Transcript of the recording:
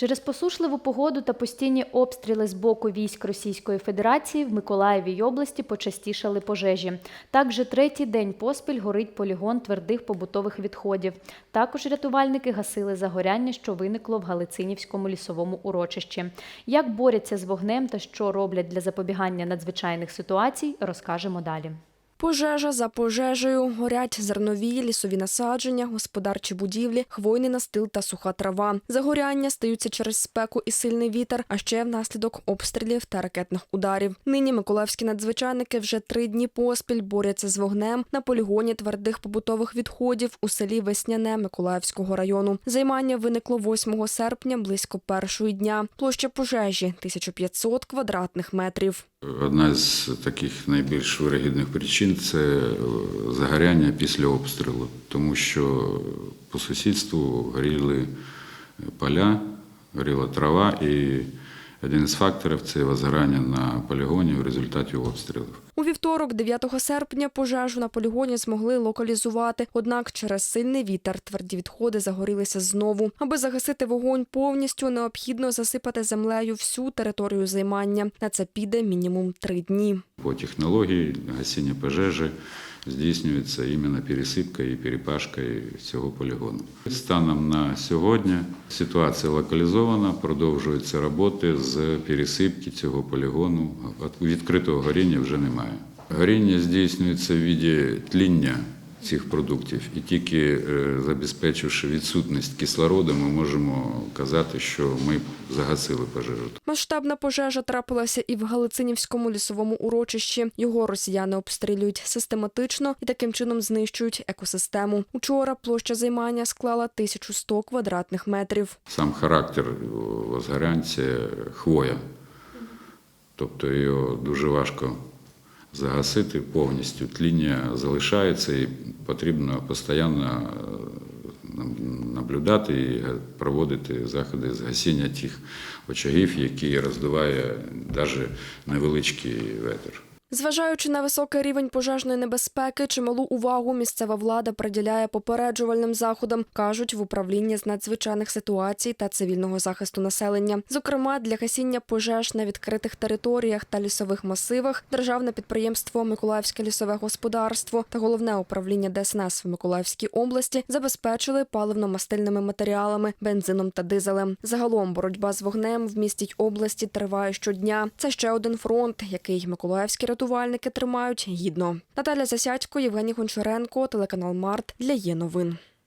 Через посушливу погоду та постійні обстріли з боку військ Російської Федерації в Миколаєвій області почастішали пожежі. Так вже третій день поспіль горить полігон твердих побутових відходів. Також рятувальники гасили загоряння, що виникло в Галицинівському лісовому урочищі. Як борються з вогнем та що роблять для запобігання надзвичайних ситуацій, розкажемо далі. Пожежа за пожежею горять зернові, лісові насадження, господарчі будівлі, хвойний настил та суха трава. Загоряння стаються через спеку і сильний вітер, а ще внаслідок обстрілів та ракетних ударів. Нині миколаївські надзвичайники вже три дні поспіль борються з вогнем на полігоні твердих побутових відходів у селі Весняне Миколаївського району. Займання виникло 8 серпня близько першої дня. Площа пожежі 1500 квадратних метрів. Одна з таких найбільш вирогідних причин це е, загоряння після обстрілу, тому що по сусідству горіли поля, горіла трава, і один із факторів це возгорання на полігоні в результаті обстрілів. У вівторок, 9 серпня, пожежу на полігоні змогли локалізувати. Однак через сильний вітер тверді відходи загорілися знову. Аби загасити вогонь повністю, необхідно засипати землею всю територію займання. На це піде мінімум три дні. По технології гасіння пожежі здійснюється іменно пересипка і перепашка цього полігону. Станом на сьогодні ситуація локалізована, продовжуються роботи з пересипки цього полігону. Відкритого горіння вже немає. Горіння здійснюється в віді тління цих продуктів, і тільки е, забезпечивши відсутність кислороду, ми можемо казати, що ми загасили пожежу. Масштабна пожежа трапилася і в Галицинівському лісовому урочищі. Його росіяни обстрілюють систематично і таким чином знищують екосистему. Учора площа займання склала 1100 квадратних метрів. Сам характер возгорянь це хвоя. Тобто його дуже важко загасити повністю. Тління залишається і потрібно постійно е, наблюдати і проводити заходи з гасіння тих очагів, які роздуває навіть невеличкий ветер. Зважаючи на високий рівень пожежної небезпеки, чималу увагу місцева влада приділяє попереджувальним заходам, кажуть в управлінні з надзвичайних ситуацій та цивільного захисту населення. Зокрема, для гасіння пожеж на відкритих територіях та лісових масивах державне підприємство Миколаївське лісове господарство та головне управління ДСНС в Миколаївській області забезпечили паливно-мастильними матеріалами, бензином та дизелем. Загалом боротьба з вогнем в місті області триває щодня. Це ще один фронт, який миколаївські рятувальники тримають гідно. Наталя Засядько, Євгеній Гончаренко, телеканал Март для є новин.